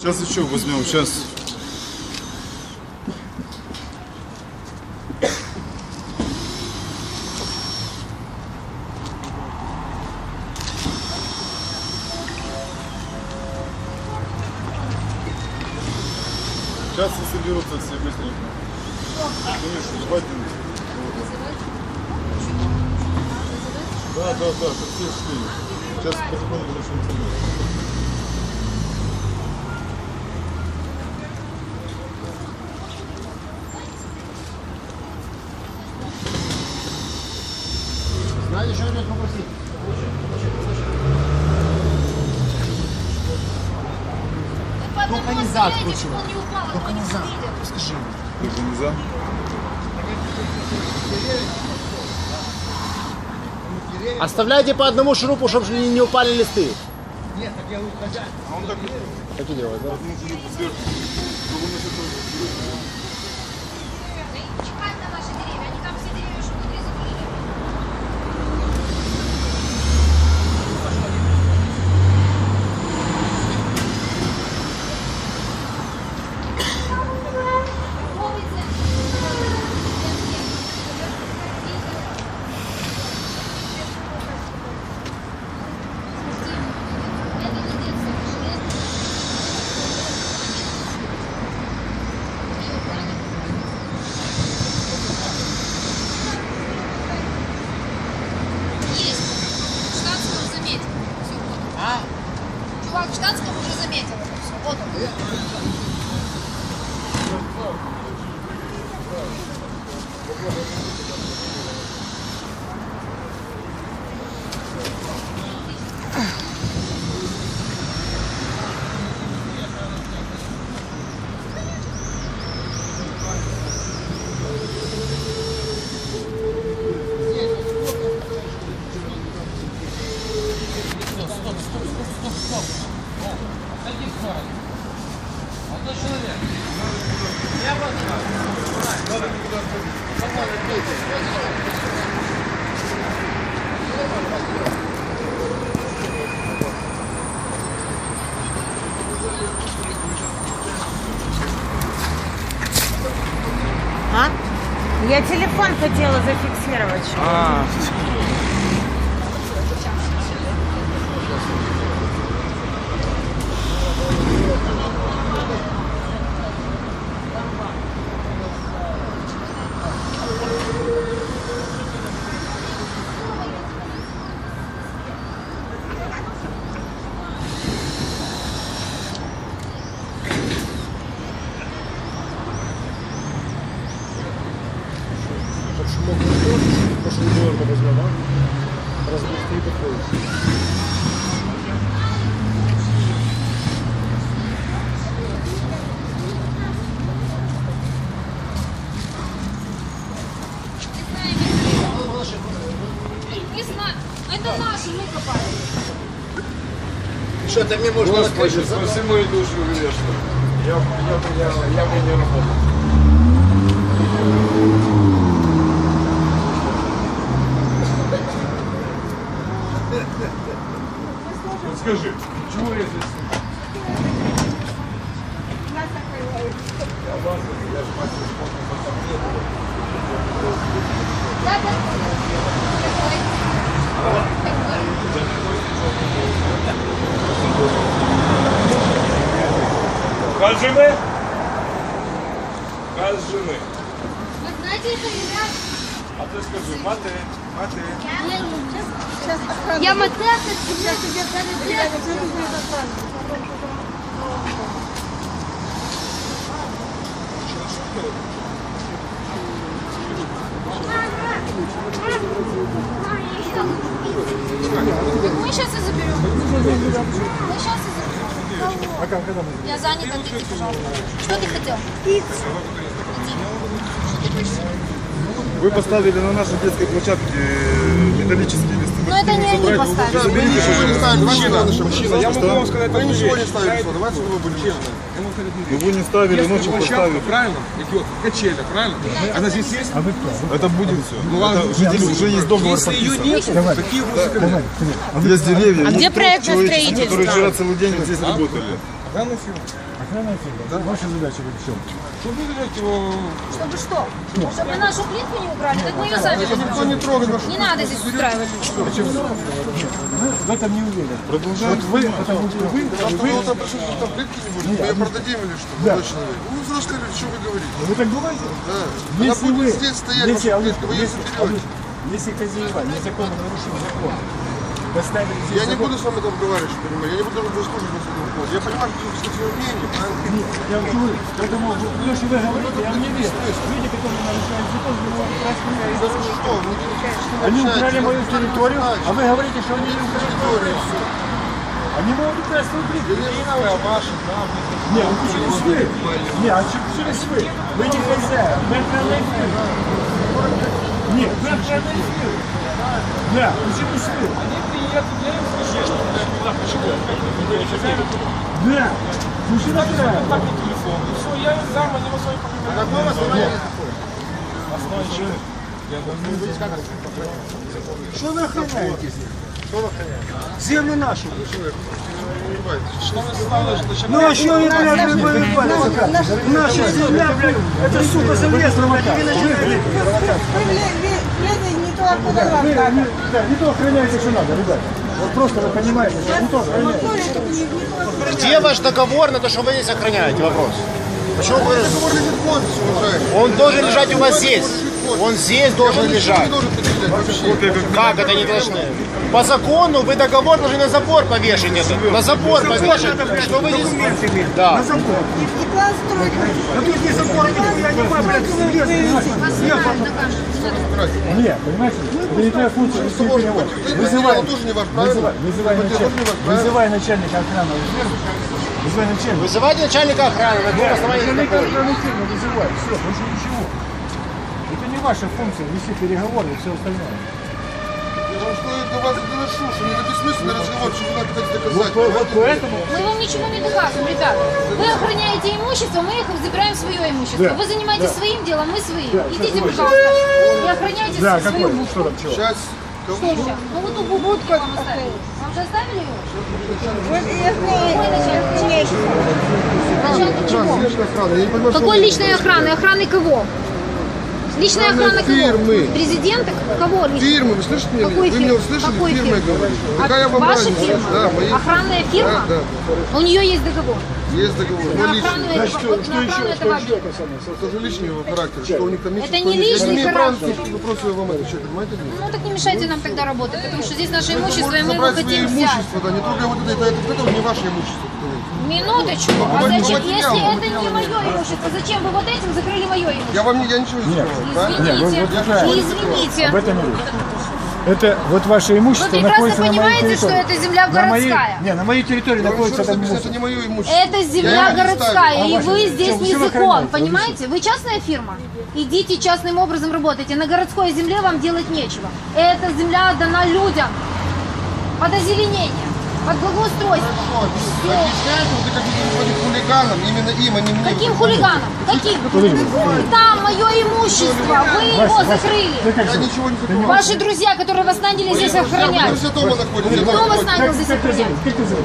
Сейчас еще возьмем, сейчас. Сейчас и соберутся все быстренько. Конечно, хватит. Да, да, да, все. Сейчас потихоньку начнем собирать. Только не зад. Скажи мне. Только не за. Оставляйте по одному шурупу, чтобы не, не упали листы. А он так Так и делать, да? одну шурупу сверху, другую насчет того, Чихать на наши деревья, они там все деревья, что внутри закрыли. Есть. В штатском заметил. Все, вот он. А? Чувак в штатском уже заметил это все. Вот он. А? Я телефон хотела зафиксировать. А, Чтоб шумок не был, потому что дорого возьмем, а? Раз, два, три подходит. Не знаю. Это наши, мы копали. Это мне можно на крышу забрать? спаси мою душу грешную. Я, я, я, я бы не работал. Вот скажи, чего я здесь? Я вас, я же мастер спорта по сомнению. Да, да. Какой? Какой? Кажemy? Кажemy. Вы знаете, это ребят? А ти скажи, мати, мати. Я мотеха, сейчас тебе Мы сейчас и заберем. Мы сейчас и заберем. А как, когда мы Я занята, отойди, пожалуйста. Что ты хотел? Иди. Что? Вы поставили на нашей детской площадке э, металлические листы. Ну это не они поставили. Что ставите. Мужчина, мужчина, я могу вам сказать ничего вещь. не ставите, Я- давайте вы будете честны. Сказать одну Ну вы не ставили, Есть ночью площадка, поставили. правильно? Идет качеля, правильно? Она здесь есть? А вы кто? Это будет все. Ну ладно, Это уже, уже есть договор Если ее нет, такие вопросы ко мне. Есть деревья. А где проектное строительство? Которые вчера целый день здесь работали. Охранная фирма. Охранная фирма. Да? Ваша задача в чем? Чтобы выдержать его... Чтобы что? Чтобы нашу плитку не украли? Так мы ее сами Никто не трогает. Не надо здесь устраивать. Мы в этом не уверены. Продолжаем. Вот вы, потому что вы, Завтра вы, вы пришли, что там плитки не будет, мы ее продадим или что? Да. Человек. Ну, взрослые люди, что вы говорите? вы так думаете? Да. Она Если вы, будет здесь стоять, если, ваша плитка, вы если, если хозяева незаконно нарушили закон, поставили здесь Я не закон- буду с вами там разговаривать, что понимаю. Я не буду выслушивать вас этого вопроса. Я понимаю, что вы свое мнение, правильно? Нет, я вам говорю, поэтому, то, что вы говорите, я мне верю. Люди, которые нарушают закон, вы его красные За что? Вы не решаете, Они что украли мою общаетесь, территорию, значит. а вы говорите, что они не украли Территорию, всё. Они могут украсть свою плитку. Я не знаю, а ваши, да, Нет, ну почему вы? Нет, а что почему вы? Вы не хозяин, вы охранная фирма. Нет, вы охранная фирма. Да, почему вы? Да, слушай, нахрен. Какое у вас мнение? Что вы охраняете здесь? Землю нашу. Ну а что вы, блядь, вы воевали? Наша земля, блядь, это, сука, земля, блядь, вы начали. Куда вам надо. не, не то охраняете, что надо, ребят. Вот просто вы понимаете, что не то охраняете. Где ваш договор на то, что вы здесь охраняете? Вопрос. Почему вы... Он должен лежать у вас здесь. Он здесь должен лежать. Как это не должны? По закону вы договор должны на забор повешать это. На забор повешать. Что вы здесь... Да. На забор. И план строить. А тут не забор, я не могу, блядь, Нет, понимаете, не твоя функция, вести перевод. Вызывай, тоже не ваш, правильно? вызывай, начальника, охраны. Вызывай начальника. Вызывайте начальника охраны. На каком основании это Начальника охраны вызывай, все, больше ничего. Это не ваша функция, вести переговоры и все остальное. Я вам что я до вас доношу, что не это бессмысленный разговор, что вы надо пытаетесь Вот, доказать. по- вот поэтому Мы вам ничего не доказываем, ребята. Вы охраняете имущество, мы их забираем свое имущество. Да, Вы занимаетесь да. своим делом, мы своим. Да, Идите, пожалуйста, и охраняйте Да, свою какой? будку. Что там, чего? Сейчас, Что сейчас? Ну вот ту будку вам оставили. Вам же оставили ее? Какой начальник? Начальник чего? я Какой личной охраны? Охраны кого? Личная охрана кого? фирмы. Президента? Кого лично? Фирмы, вы слышите меня? Какой Вы фирмы? меня услышали? Какой Фирма, я фирмы? говорю. А Какая вам Ваша разница? фирма? Да, мои. Охранная фирма? Да, У нее есть договор. да. Есть договор. На охрану этого, вот на охрану этого объекта. Это же личный характер. Что у них там? Это что не Я личный характер. вопросы вам отвечать, понимаете? Ну так не мешайте нам тогда работать, потому что здесь наше Вы имущество, и мы его хотим взять. имущество, да, не трогай вот это, это, это, это не ваше имущество. Минуточку. А зачем, если это не мое имущество, зачем вы вот этим закрыли мое имущество? Я вам не, я ничего не сказал, правильно? Извините, вот такая. извините. об этом речь. Это вот ваше имущество Вы прекрасно находится на моей понимаете, что территории. это земля На моей- городская. Не, на моей территории Я еще находится это имущество. это не мое имущество. Это Я земля не городская, и А вы здесь чем- не вы закон, понимаете? Вы частная фирма. Идите частным образом работайте. На городской земле вам делать нечего. Эта земля дана людям под озеленение, под благоустройство. Что, Объясняйте, вот это как будто хулиганам, именно им, а не мне. Каким хулиганом? Каким? Там мое имущество, вы его закрыли. Ты Я ничего не закрываю. Ваши друзья, которые вас наняли здесь охранять. все дома находитесь. Кто вас нанял здесь охранять? Как тебя зовут?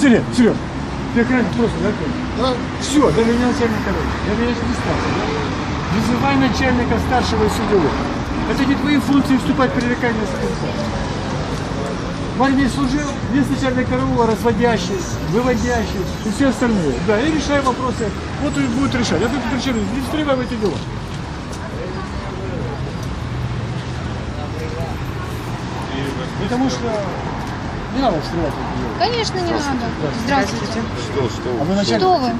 Серег, Серег, ты охранник просто, да? Да? Все, даже не начальник дороги. Я, конечно, не да? Вызывай начальника старшего и судового. Это не твои функции вступать в пререкание с конца. В армии служил, есть начальник караула, разводящий, выводящий и все остальные. Да, и решай вопросы. Вот и будет решать. Я тут причем не встревай в эти дела. Потому что не надо встревать в эти дела. Конечно, не надо. Здравствуйте. Что, что? А вы начальник? Кто вы?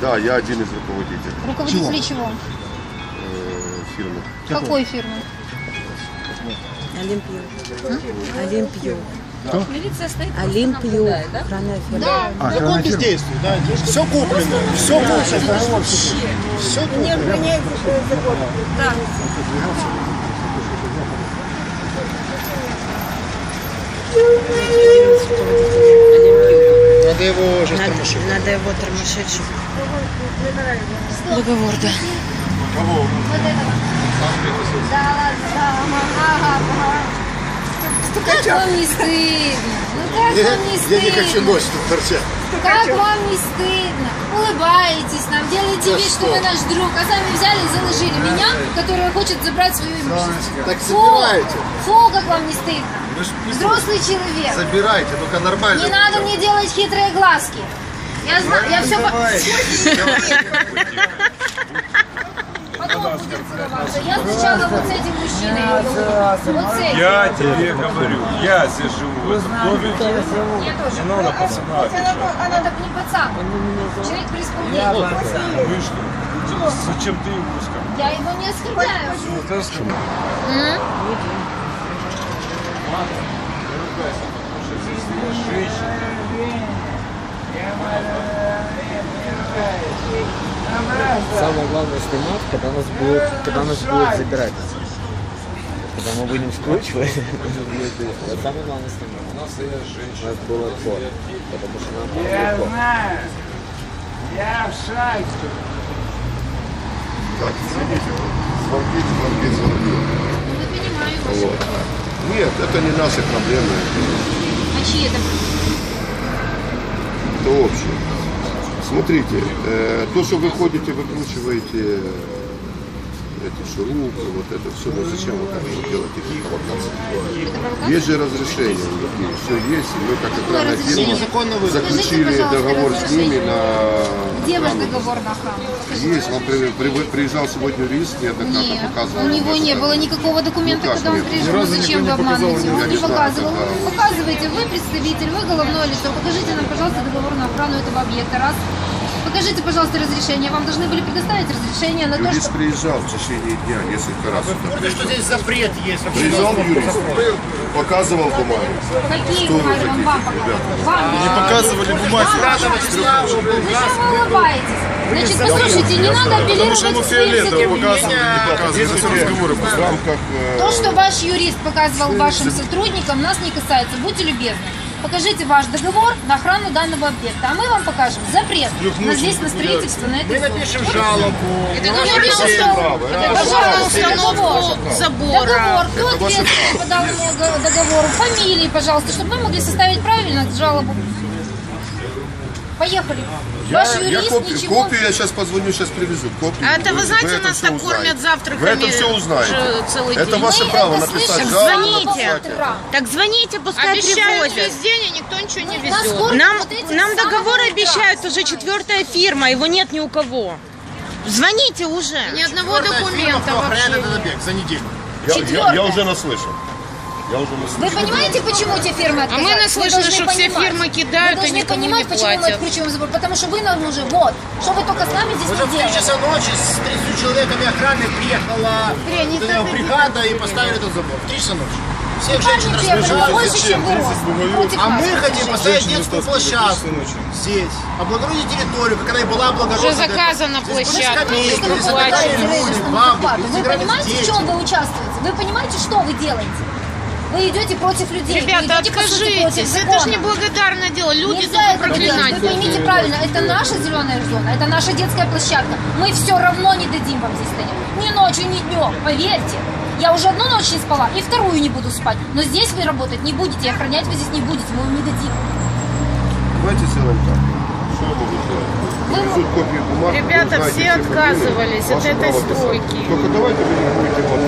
Да, я один из руководителей Руководители чего? э, фирмы. Какой фирмы? Олимпию. Олимпию. Милиция стоит. Олимпию. Фирма. Да. А, Закон бездействует, да? Все куплено. Все куплено. Все Не охраняет закон. Да. Олимпию. Надо его тормошить. надо его тормошить. Договор, да. Вот этого. Да, да, ага, ага. Как вам не стыдно? Ну как вам не стыдно? ночь тут торчать. Как вам не стыдно? Улыбаетесь нам, делаете вид, что вы наш друг, а сами взяли и заложили меня, которая хочет забрать свое имущество. Так Фу, собирайте. фу, как вам не стыдно. Взрослый человек. Забирайте, только нормально. Не надо мне делать хитрые глазки. Я знаю, я все... Потом будем целоваться. Я сначала вот с этим мужчиной. Вот с этим. Я тебе говорю, я здесь живу в этом доме. Я тоже. Не надо пацана. Это не пацан. Человек при исполнении. Ну и что? Зачем ты его пускал? Я его не оскорбляю. Вот это что? М? Самое главное снимать, когда нас будут, когда нас будут забирать. Когда мы будем скручивать, самое главное снимать. У нас стоят У женщины. нас был отпор, потому что нам было легко. Так, звоните, звонки, звонки. Ну, я понимаю ваши Вот. Нет, это не наши проблемы, А чьи это? это общее. Смотрите, э, то, что вы ходите, выкручиваете эти шурупы, вот это все, ну зачем вот это вот делать такие провокации? Есть же разрешение, все есть, и мы как охранная фирма заключили договор с ними на Где ваш охрану. договор на охрану? Есть, вам при- при- приезжал сегодня юрист, неоднократно Нет, показывал. у него не было никакого документа, Ну когда он приезжал. Ну зачем вы обманываете? Он не показывал. Показывайте, вы представитель, вы головное лицо. Покажите нам, пожалуйста, договор на охрану этого объекта. Раз. Покажите, пожалуйста, разрешение. Вам должны были предоставить разрешение на то, Юрист что... приезжал в течение дня несколько раз. сюда Что приезжал. здесь запрет есть? Приезжал юрист, показывал бумаги. Какие Что вы бумаги вам, хотите, вам показывали? Вам не показывали бумаги. Зачем вы улыбаетесь? Значит, послушайте, не надо апеллировать. В рамках э, То, что ваш юрист показывал вашим сотрудникам, нас не касается. Будьте любезны. Покажите ваш договор на охрану данного объекта, а мы вам покажем запрет на здесь на строительство на Мы этой зоне. напишем жалобу. Мы напишем жалобу. Пожалуйста, договор. забора. Договор. Кто ответственный по данному го- договору? Фамилии, пожалуйста, чтобы мы могли составить правильно жалобу. Поехали. Я, Ваш я юрист копию, ничего... копию я сейчас позвоню, сейчас привезу. Копию. А это вы знаете, это нас так кормят завтраками Вы это все узнаете. целый это день. ваше Мы право это написать жалобу. звоните. написать. Так звоните, пускай Обещают привозят. весь день, а никто ничего не Нас везет. Нам, нам договор обещают уже четвертая фирма, его нет ни у кого. Звоните уже. Ни одного документа вообще. за неделю. Я, я, я уже наслышан. Я уже. Вы понимаете, почему те фирмы А мы наслышаны, Вы должны что все понимать. фирмы кидают Вы и должны никому понимать, не почему мы платят. откручиваем забор. Потому что вы нам уже, вот, что вы только с нами здесь Уже не в 3 делаете. часа ночи с 30 человеками охраны приехала При, не э, так и бригада и поставили этот забор. В 3 часа ночи. Всех Парни женщин приехали разбежали. больше, чем вы против А нас. мы хотим поставить детскую площадку здесь, облагородить территорию, как она и была облагорожена. Уже заказана Здесь были площадка, скамейки, вы здесь отдыхали платите люди, рыночному бабушки, захвату? здесь Вы играли понимаете, в дети. чем вы участвуете? Вы понимаете, что вы делаете? Вы идете против людей. Ребята, идете, сути, против откажитесь. Это же неблагодарное дело. Люди Нельзя только проклинать Вы поймите правильно, это наша зеленая зона, это наша детская площадка. Мы все равно не дадим вам здесь стоять. Ни ночью, ни днем, поверьте. Я уже одну ночь не спала и вторую не буду спать. Но здесь вы работать не будете, и охранять вы здесь не будете, мы вам не дадим. Давайте сделаем так. Что сделать? Бумаг. Ребята, знаете все отказывались от этой стройки. Только давайте вы не будете вот.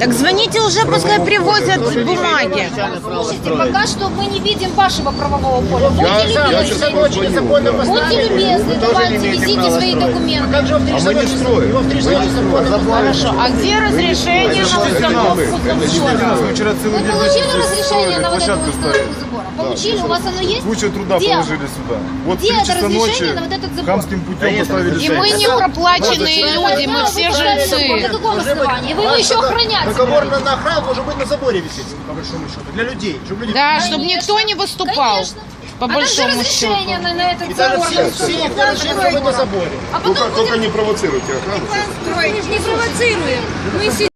Так звоните уже, пускай привозят бумаги. Слушайте, пока что мы не видим вашего правового поля. Будьте любезны. Будьте любезны, давайте, везите свои документы. А как же в 3 А часа мы не ночи? строим. Его в 3 часа Мы не ночи строим. законно Хорошо, а где разрешение на установку забора? Мы Вы получили разрешение на вот эту установку забора? Получили? У вас оно есть? Кучу труда Где? положили сюда. Вот Где это часа разрешение ночи на вот этот забор? хамским путем поставили И мы не проплаченные люди, мы все На жильцы. каком основании? Вы его еще охранять Договор на, на охрану должен быть на заборе висеть, по большому счету, для людей. Чтобы люди... Да, чтобы никто не выступал. По а большому разрешение счету. на, на этот И даже все, на все их на заборе. А потом Только, только будем... не провоцируйте охрану. Мы же не провоцируем. Мы